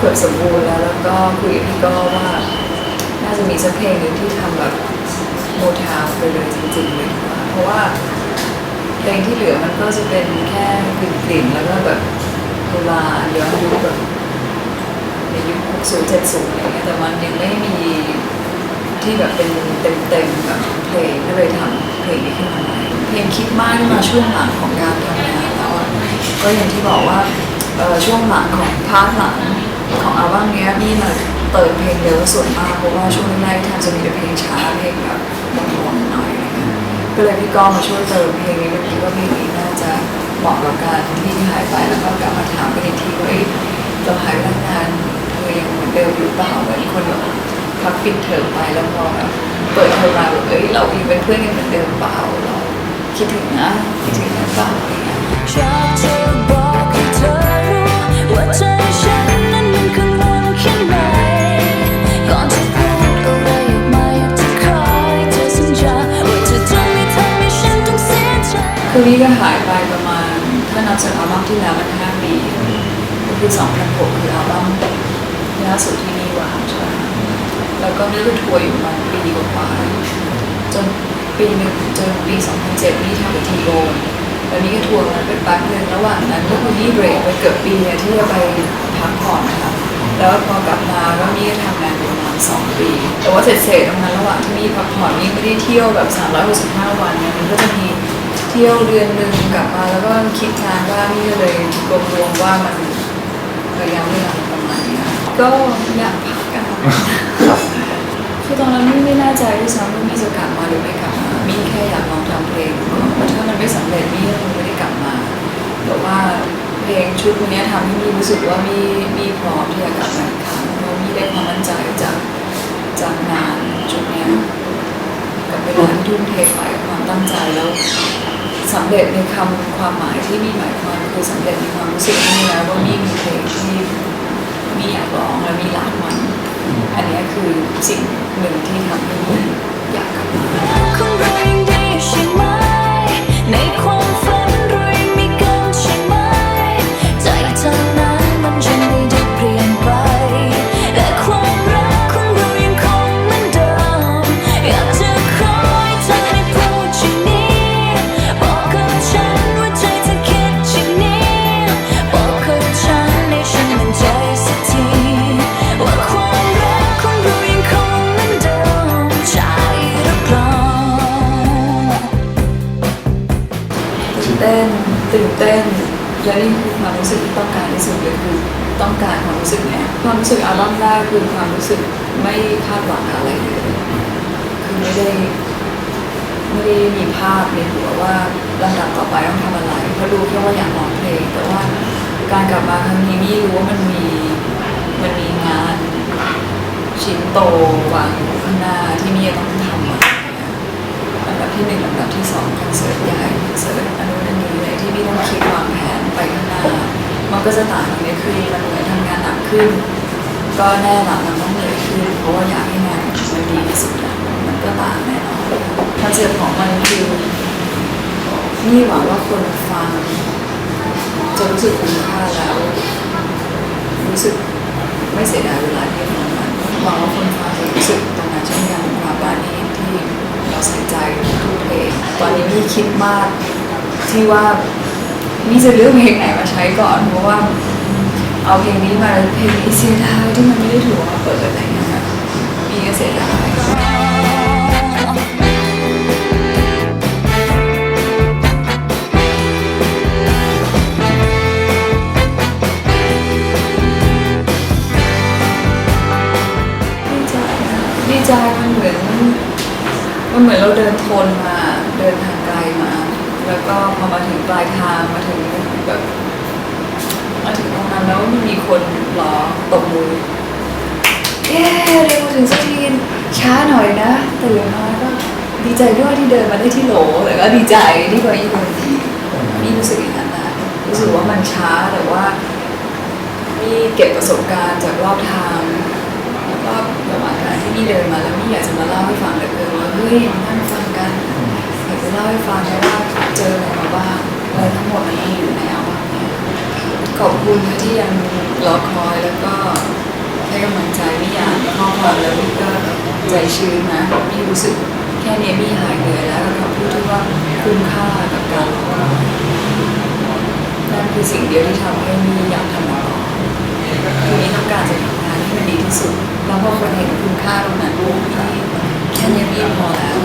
เกือบสมบูรณ์แล้วแล้วก็คุยกับพี่ก็ว่า น่าจะมีสักเพลงหนึ่งที่ทำแบบโมทาวไปเลยจริงๆเลยเพราะว่าเพลงที่เหลือมันก็จะเป็นแค่กลิ่นๆแล้วก็แบบโบราณย้อนยุคแบบในยุค60 70อะไรเงี้ยแต่มันยังไม่มีที่แบบเป็นเต็มๆแบบเพลงก็เลยทำเพลงนี้ขึ้นมาเพลงคิดมากที่มาช่วงหลังของการทำงานแล้วก็อย่างที่บอกว่าเออช่วงหลังของพาร์ทหลัง ของอัลบั้มเนี้ยนี่มาเติมเพลงเยอะส่วนมากเพราะว่าช่วงแรกๆทำจะมีแต่เพลงช้าเพลงแบบบนๆหน่อยอะไรเงี้ยก็เลยพี่ก้องมาช่วยเติมเพลงนี้ก็คิดว่าเพลงนี้น่าจะเหมาะกับการที่หายไปแล้วก็กลับมาถามกันอีกทีว่าเอ้ยเราหายไปตั้งนานเธอยังเหมือนเดิมหรือเปล่าเหมือนคนแบบพักปิดเทอมไปแล้วพอแบบเปิดเทอมมาแบบเอ้ยเรายังเป็นเพื่อนกันเหมือนเดิมเปล่าเราคิดถึงนะคิดถึงกันเปล่าอะไรเงี้ยชอบเธอบอกให้เธอรู้ว่าใจฉัน คือนี่ก็หายไปประมาณ ถ้านับจากอัลบั้มที่แล้วมันห้าปีก็คือ2006คืออัลบั้มล่าสุดที่นี่วางใช่ไหมแล้วก็นี่ก็ทัวร์อยู่ประมาณปีกว่าๆจนปีหนึ่งจนปี2007นี่ทำกับทีโบนแล้วนี่ก็ทัวร์มาเป็นแป๊บหนึ่งระหว่างนั้นก็คือนี่เบรกไปเกือบปีเนี่ยที่จะไปพักผ่อนนะคะแล้วพอกลับมาก็นี่ก็ทำงานอยู่ประมาณสองปี แต่ว่าเสร็จๆตรงนั้นระหว่างที่นี่พักผ่อนนี่ไม่ได้เที่ยวแบบ365วันเนี่ยมันก็จะมี ที่ยวเดือนหนึ่งกลับมาแล้วก็คิดงานว่านี่เลยรวมๆว่ามันระยะเวลาประมาณนี้ยก็อยากพักกันคือตอนนั้นไม่แน่ใจด้วยซ้ำว่ามีจะกลับมาหรือไม่กลับมามีแค่อยากลองทำเพลงเพราะถ้ามันไม่สำเร็จมีก็คงไม่ได้กลับมาแต่ว่าเพลงชุดนี้ทำให้มีรู้สึกว่ามีมีพร้อมที่จะกลับมาอีกครั้งเพราะมีได้ความมั่นใจจากจากงานชุดเนี้ย กับเวลาที่ทุ่มเทไปความตั้งใจแล้ว สำเร็จในคำความหมายที่มีหมายความคือสำเร็จในความรู้สึกนี่แล้วว่ามีมีเพลงที่มีอยากร้องและมีรักมัน อันนี้คือสิ่งหนึ่งที่ทำให้มีอยากกลับมา ตื่นเต้นและนี่คือความรู้สึกที่ต้องการที่สุดเลยคือต้องการความรู้สึกเนี้ยความรู้สึกอัลบั้มแรกคือความรู้สึกไม่คาดหวังอะไรเลยคือไม่ได้ไม่ได้มีภาพในหัวว่าลำดับต่อไปต้องทำอะไรเพราะรู้แค่ว่าอยากร้องเพลง แต่ว่าการกลับมาครั้งนี้นี่รู้ว่ามันมีมันมีงานชิ้นโตวางอยู่ข้างหน้าที่มี่จะต้องทำอะลำดับที่หนึ่งลำดับที่สองคอนเสิร์ตใหญ่ ก็จะต่างกันในคือมันเหมือนทำงานหนักขึ้น ก็แน่ละมันต้องเหนื่อยขึ้น เพราะว่าอยากให้งานมันดีที่สุดอะมันก็ต่างแน่นอนคอนเซ็ปต์ของมันคือนี่หวังว่าคนฟังจะรู้สึกคุ้มค่าแล้ว รู้สึกไม่เสียดายเวลาที่ฟังมันหวังว่าคนฟังจะรู้สึกตรงนั้นเช่นกันความปราณีตที่เราใส่ใจทุกเพลงตอนนี้นี่คิดมากที่ว่า นี่จะเลือกเพลงไหนมาใช้ก่อนเพราะว่า เอาเพลงนี้มาเพลงนี้เสียดายที่มันไม่ได้ถูกเอามาเปิดอะไรอย่างเงี้ยมีก็เสียดายดีใจดีใจมันเหมือนมันเหมือนเราเดินทนมาเดินทางไกลมา แล้ว ก็พอมาถึงปลายทางมาถึงแบบมาถึงตรงนั้นแล้วมันมีคนรอตบมือเย้เร็วมาถึงสักทีช้าหน่อยนะแต่อย่างน้อยก็ดีใจด้วยที่เดินมาได้ที่โหลแต่ก็ดีใจที่พออีกคนดีนี่รู้สึกอย่างนั้นนะรู้สึกว่ามันช้าแต่ว่านี่เก็บประสบการณ์จากรอบทางแล้วก็ระหว่างทางที่นี่เดินมาแล้วนี่อยากจะมาเล่าให้ฟังเลือเกินว่าเฮ้ยมานั่งฟังกันอยากจะเล่าให้ฟังนะว่า เจออะไรมาบ้างอะไรทั้งหมดนมีอยู่ในอัลบั้มเนี่ยขอบคุณที่ยังรอคอยแล้วก็ให้กำลังใจไม่อยากข้อความแล้วพี่ก็ใจชื้นนะพี่รู้สึกแค่นี้พี่หายเหนื่อยแล้วกับคำพูดที่ว่าคุ้มค่ากับการรอคอยนั่นคือสิ่งเดียวที่ทำให้พี่อยากทำต่อคือพี่ต้องการจะทำงานให้มันดีที่สุด แล้วพอคนเห็นคุณค่าตรงนั้นพี่แค่นี้พี่พอแล้ว